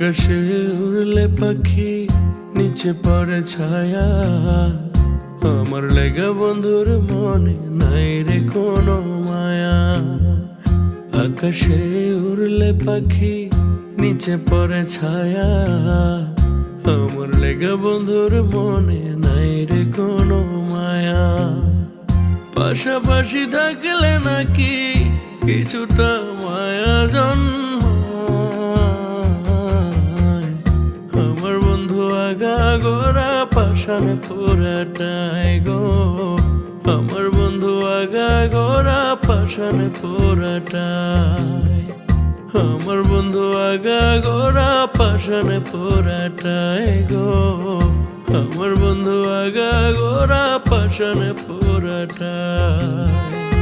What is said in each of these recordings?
আকাশে উড়লে পাখি, নিচে পড়ে ছায়া। আমার লেগা বন্ধুর মনে নাই রে কোনো মায়া। আকাশে উড়লে পাখি, নিচে পড়ে ছায়া। আমার লেগা বন্ধুর মনে নাই রে কোনো মায়া। পাশাপাশি থাকলে নাকি কিছুটা মায়া পাশানে পুরাটাই গো। আমার বন্ধু আগা গোরা পাশানে পুরাটাই। আমার বন্ধু আগা গোরা পাশানে পুরাটাই গো। আমার বন্ধু আগা গোরা পাশানে পুরাটাই।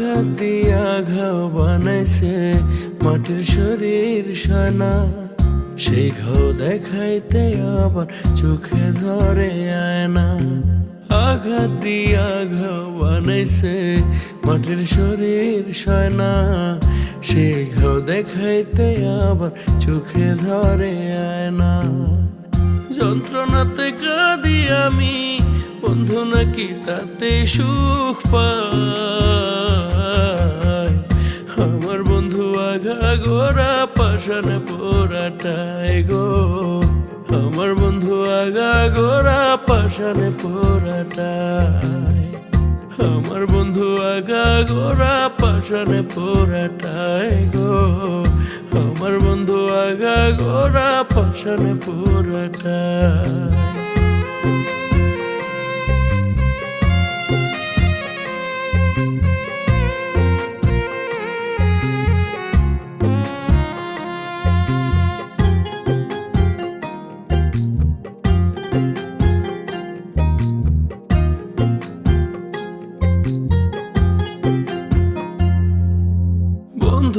আঘাত দিয়া ঘাও বানাইছে মাটির শরীর সানা সেই ঘাও দেখাইতে আবার চোখে ধরে আয়না আঘাত দিয়া ঘাও বানাইছে মাটির শরীর সানা সেই ঘাও দেখাইতে আবার চোখে ধরে আয়না যন্ত্রণাতে কাঁদি আমি, বন্ধু নাকি তাতে সুখ আমার বন্ধু আগা গোরা পাশানে পোড়াটাই গো। আমার বন্ধু আগা গোরা পাশানে পোড়াটাই আমার বন্ধু আগা গোরা পাশানে পোড়াটাই গো। আমার বন্ধু আগা গোরা পাশানে পোড়াটাই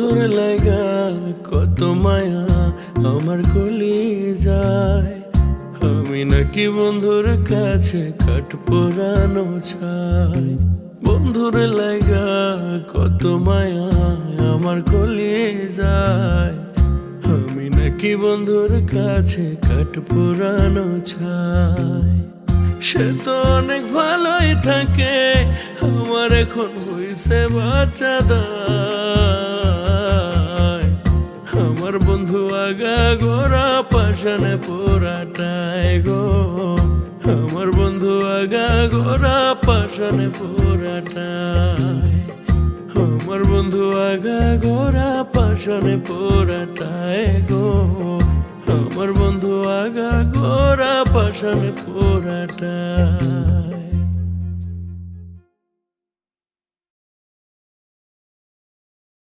বন্ধুর লাগা কত মায়া আমার কলি যায়। আমি নাকি বন্ধুর কাছে কাঠ পোড়ানো ছাই বন্ধুর লাগা কত মায়া আমার কলি যায়। আমি নাকি বন্ধুর কাছে কাঠ পোড়ানো ছাই সে তো অনেক ভালোই থাকে, আমার এখন হইছে বাচ্চা পাশানে পোড়াটাই গো। আমার বন্ধু আগা গোরা পাশানে পোড়াটাই আমার বন্ধু আগা গোরা পাশানে পোড়াটাই গো। আমার বন্ধু আগা গোরা পাশানে পোড়াটাই